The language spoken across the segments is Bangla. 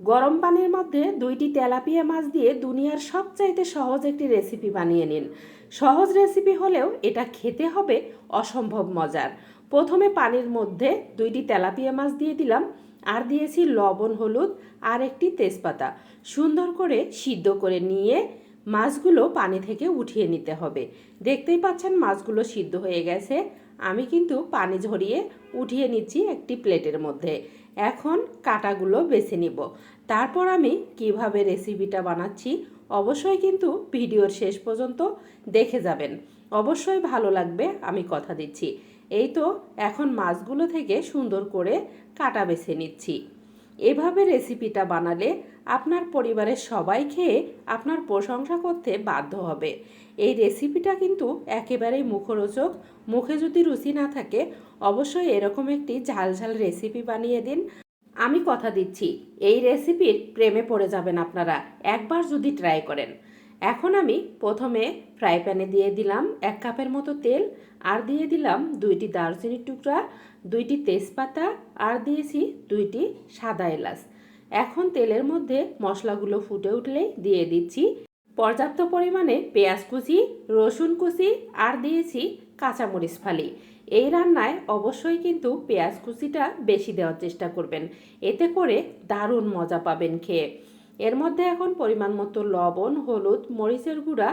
গরম পানির মধ্যে দুইটি তেলাপিয়া মাছ দিয়ে দুনিয়ার সবচাইতে সহজ একটি রেসিপি বানিয়ে নিন। সহজ রেসিপি হলেও এটা খেতে হবে অসম্ভব মজার। প্রথমে পানির মধ্যে দুইটি তেলাপিয়া মাছ দিয়ে দিলাম। আর দিয়েছি লবণ, হলুদ আর একটি তেজপাতা। সুন্দর করে সিদ্ধ করে নিয়ে মাছগুলো পানি থেকে উঠিয়ে নিতে হবে। দেখতেই পাচ্ছেন মাছগুলো সিদ্ধ হয়ে গেছে। আমি কিন্তু পানি ঝরিয়ে উঠিয়ে নিচ্ছি একটি প্লেটের মধ্যে। এখন কাটাগুলো বেছে নিব। তারপর আমি কীভাবে রেসিপিটা বানাচ্ছি অবশ্যই কিন্তু ভিডিওর শেষ পর্যন্ত দেখে যাবেন। অবশ্যই ভালো লাগবে, আমি কথা দিচ্ছি। এই তো, এখন মাছগুলো থেকে সুন্দর করে কাটা বেছে নিচ্ছি। এভাবে রেসিপিটা বানালে আপনার পরিবারের সবাই খেয়ে আপনার প্রশংসা করতে বাধ্য হবে। এই রেসিপিটা কিন্তু একেবারেই মুখরোচক। মুখে যদি রুচি না থাকে, অবশ্যই এরকম একটি ঝাল ঝাল রেসিপি বানিয়ে দিন। আমি কথা দিচ্ছি, এই রেসিপির প্রেমে পড়ে যাবেন আপনারা। একবার যদি ট্রাই করেন। এখন আমি প্রথমে ফ্রাই প্যানে দিয়ে দিলাম এক কাপের মতো তেল, আর দিয়ে দিলাম দুইটি দারচিনির টুকরা, দুইটি তেজপাতা, আর দিয়েছি দুইটি সাদা এলাচ। এখন তেলের মধ্যে মশলাগুলো ফুটে উঠলেই দিয়ে দিচ্ছি। পর্যাপ্ত পরিমাণে পেঁয়াজ কুচি, রসুন কুচি, আর দিয়েছি কাঁচামরিচ ফালি। এই রান্নায় অবশ্যই কিন্তু পেঁয়াজ কুচিটা বেশি দেওয়ার চেষ্টা করবেন। এতে করে দারুণ মজা পাবেন খেয়ে। এর মধ্যে এখন পরিমাণ মতো লবণ, হলুদ, মরিচের গুঁড়া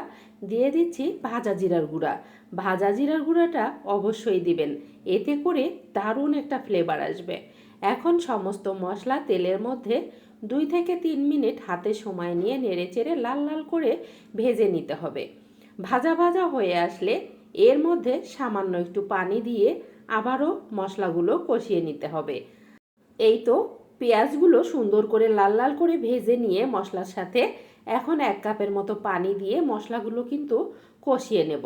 দিয়ে দিচ্ছি ভাজা জিরার গুঁড়া। ভাজা জিরার গুঁড়াটা অবশ্যই দিবেন, এতে করে দারুণ একটা ফ্লেভার আসবে। এখন সমস্ত মশলা তেলের মধ্যে দুই থেকে তিন মিনিট হাতে সময় নিয়ে নেড়ে চেড়ে লাল লাল করে ভেজে নিতে হবে। ভাজা ভাজা হয়ে আসলে এর মধ্যে সামান্য একটু পানি দিয়ে আবারও মশলাগুলো কষিয়ে নিতে হবে। এই তো পেঁয়াজগুলো সুন্দর করে লাল লাল করে ভেজে নিয়ে মশলার সাথে এখন এক কাপের মতো পানি দিয়ে মশলাগুলো কিন্তু কষিয়ে নেব।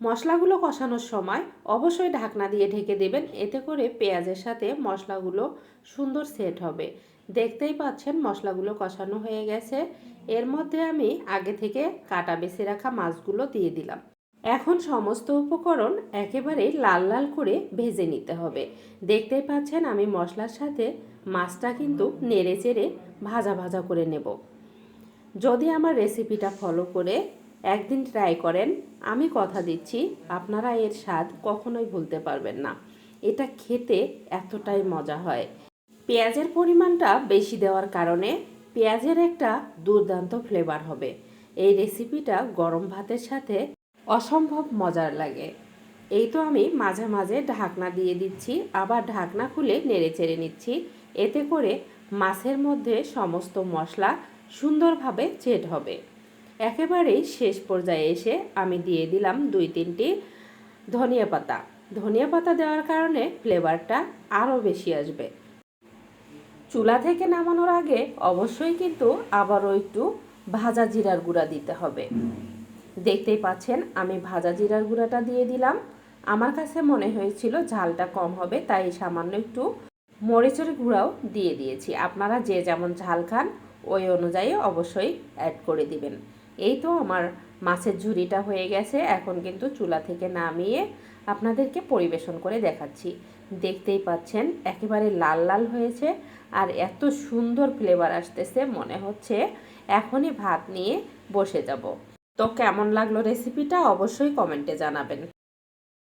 মশলাগুলো কষানোর সময় অবশ্যই ঢাকনা দিয়ে ঢেকে দেবেন, এতে করে পেঁয়াজের সাথে মশলাগুলো সুন্দর সেট হবে। দেখতেই পাচ্ছেন মশলাগুলো কষানো হয়ে গেছে। এর মধ্যে আমি আগে থেকে কাটা বেছে রাখা মাছগুলো দিয়ে দিলাম। এখন সমস্ত উপকরণ একেবারে লাল লাল করে ভেজে নিতে হবে। দেখতে পাচ্ছেন আমি মশলার সাথে মাছটা কিন্তু নেড়ে চেড়ে ভাজা ভাজা করে নেব। যদি আমার রেসিপিটা ফলো করে একদিন ট্রাই করেন, আমি কথা দিচ্ছি, আপনারা এর স্বাদ কখনোই ভুলতে পারবেন না। এটা খেতে এতটাই মজা হয়। পেঁয়াজের পরিমাণটা বেশি দেওয়ার কারণে পেঁয়াজের একটা দুর্দান্ত ফ্লেভার হবে। এই রেসিপিটা গরম ভাতের সাথে অসম্ভব মজার লাগে। এই তো আমি মাঝে মাঝে ঢাকনা দিয়ে দিচ্ছি, আবার ঢাকনা খুলে নেড়ে চেড়ে নিচ্ছি। এতে করে মাছের মধ্যে সমস্ত মশলা সুন্দরভাবে চেট হবে। একেবারেই শেষ পর্যায়ে এসে আমি দিয়ে দিলাম দুই তিনটি ধনিয়া পাতা। ধনিয়া পাতা দেওয়ার কারণে ফ্লেভারটা আরও বেশি আসবে। চুলা থেকে নামানোর আগে অবশ্যই কিন্তু আবারও একটু ভাজা জিরার গুঁড়া দিতে হবে। দেখতেই পাচ্ছেন, আমি ভাজা জিরার গুঁড়াটা দিয়ে দিলাম। আমার কাছে মনে হয়েছিল ঝালটা কম হবে, তাই সামান্য একটু মরিচের গুঁড়াও দিয়ে দিয়েছি। আপনারা যে যেমন ঝাল খান, ওই অনুযায়ী অবশ্যই অ্যাড করে দিবেন। এই তো আমার মাছের ঝুড়িটা হয়ে গেছে, এখন কিন্তু চুলা থেকে নামিয়ে আপনাদেরকে পরিবেশন করে দেখাচ্ছি। দেখতেই পাচ্ছেন, একেবারে লাল লাল হয়েছে আর এত সুন্দর ফ্লেভার আসতেছে, মনে হচ্ছে এখনই ভাত নিয়ে বসে যাব। তো কেমন লাগল রেসিপিটা অবশ্যই কমেন্টে জানাবেন।